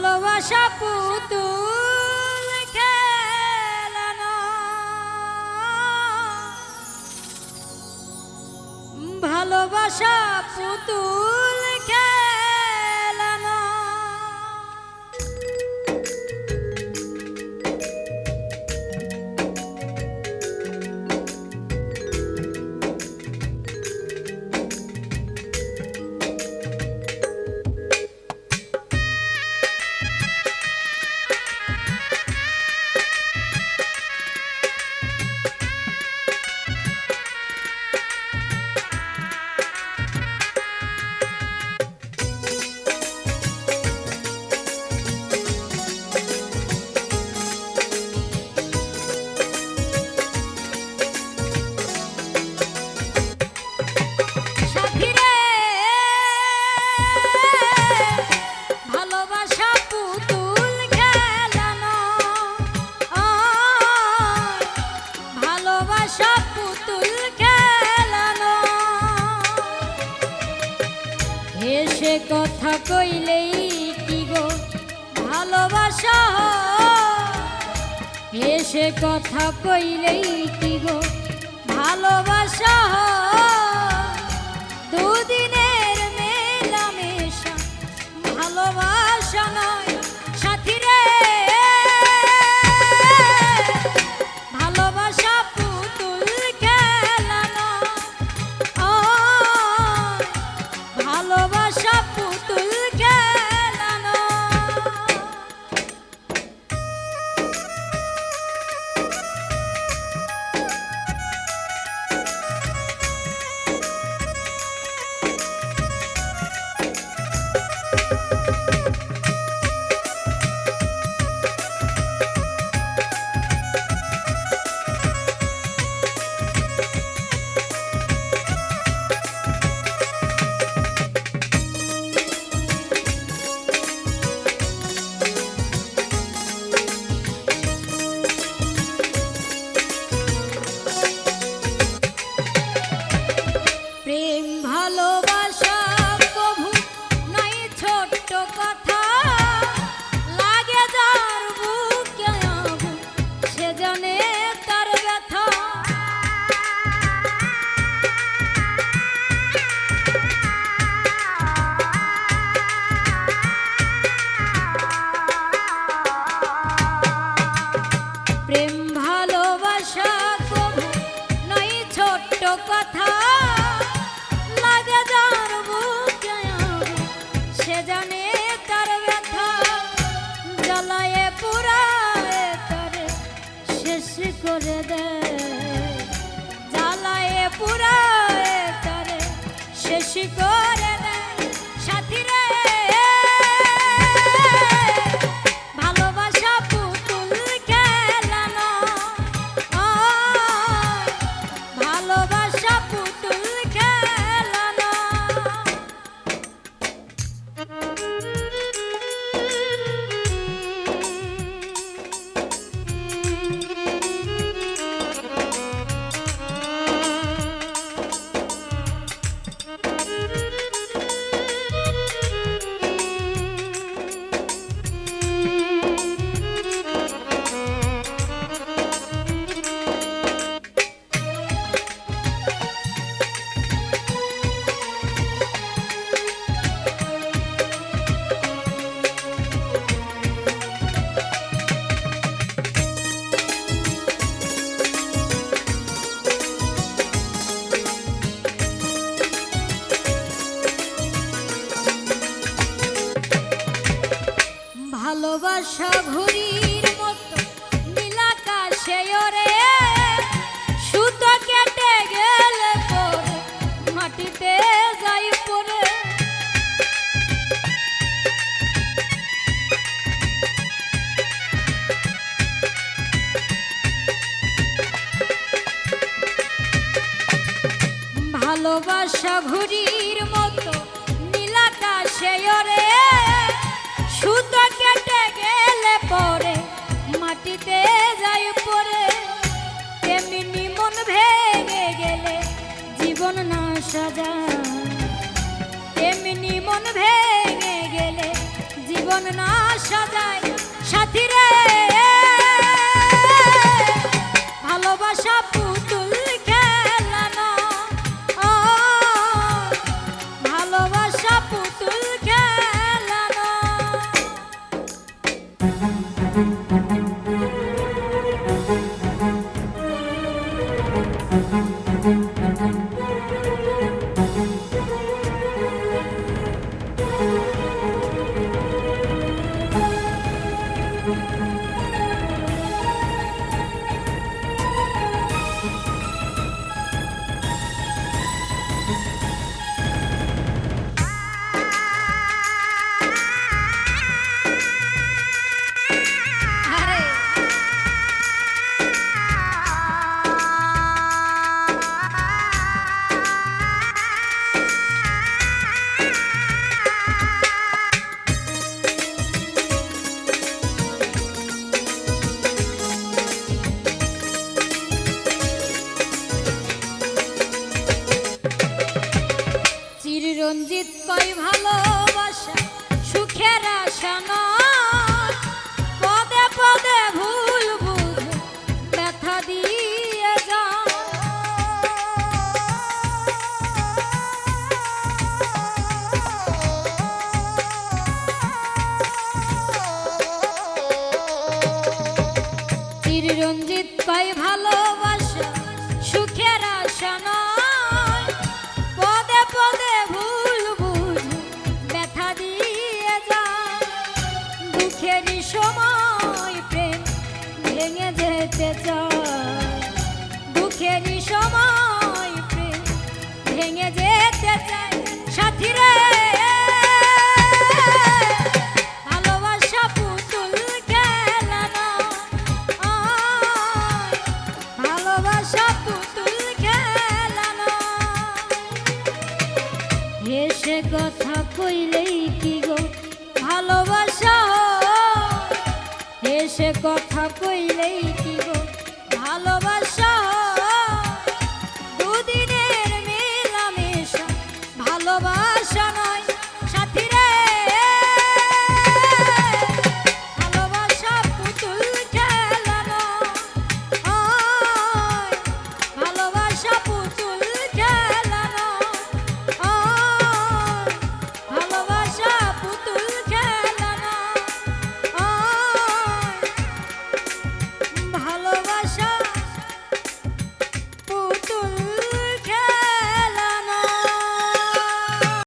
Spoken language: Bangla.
ভালোবাসা পুতুল ভালোবাসা পুতুল কথা কইলেই কি গো? ভালোবাসা। এসে কথা কইলেই কি গো? ভালোবাসা। দুদিনের মেলামেশা ভালোবাসা নয়। কথা তার শেষ করে দে। জ্বালায়ে পুরায় শেষ করে ভালোবাসা ঘুরির মতো নীলাকাশে ওরে। সুতো কেটে গেলে পরে মাটিতে যাই পরে। ভালোবাসা ঘুরির জীবন না সাজায়। কথা